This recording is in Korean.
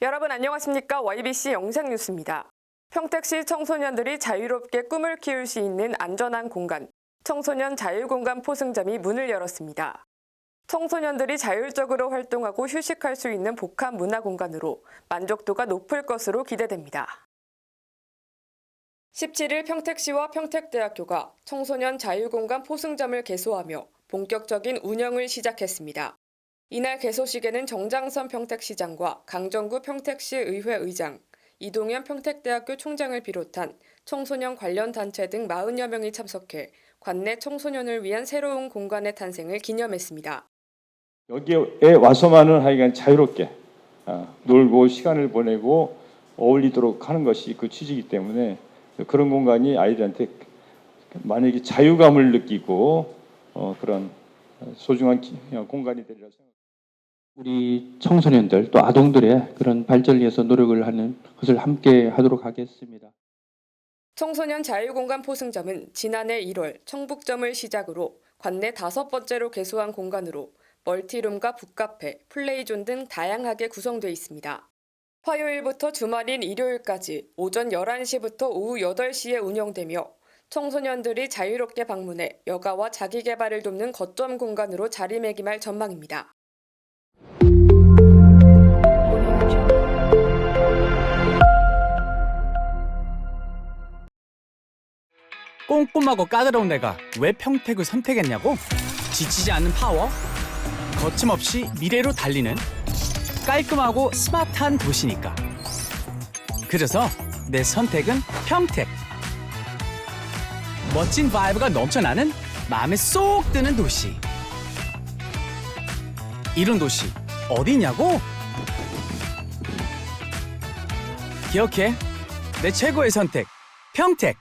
여러분 안녕하십니까? YBC 영상뉴스입니다. 평택시 청소년들이 자유롭게 꿈을 키울 수 있는 안전한 공간, 청소년 자유공간 포승점이 문을 열었습니다. 청소년들이 자율적으로 활동하고 휴식할 수 있는 복합 문화 공간으로 만족도가 높을 것으로 기대됩니다. 17일 평택시와 평택대학교가 청소년 자유공간 포승점을 개소하며 본격적인 운영을 시작했습니다. 이날 개소식에는 정장선 평택시장과 강정구 평택시 의회 의장, 이동현 평택대학교 총장을 비롯한 청소년 관련 단체 등 40여 명이 참석해 관내 청소년을 위한 새로운 공간의 탄생을 기념했습니다. 여기에 와서만은 하여간 자유롭게 아, 놀고 시간을 보내고 어울리도록 하는 것이 그 취지이기 때문에 그런 공간이 아이들한테 만약에 자유감을 느끼고 어, 그런 소중한 공간이 되리라 생각합니다. 우리 청소년들 또 아동들의 그런 발전을 위해서 노력을 하는 것을 함께 하도록 하겠습니다. 청소년 자유공간 포승점은 지난해 1월 청북점을 시작으로 관내 다섯 번째로 개소한 공간으로 멀티룸과 북카페, 플레이존 등 다양하게 구성되어 있습니다. 화요일부터 주말인 일요일까지 오전 11시부터 오후 8시에 운영되며 청소년들이 자유롭게 방문해 여가와 자기 개발을 돕는 거점 공간으로 자리매김할 전망입니다. 꼼꼼하고 까다로운 내가 왜 평택을 선택했냐고? 지치지 않는 파워? 거침없이 미래로 달리는 깔끔하고 스마트한 도시니까. 그래서 내 선택은 평택. 멋진 바이브가 넘쳐나는 마음에 쏙 드는 도시. 이런 도시 어디냐고? 기억해. 내 최고의 선택. 평택.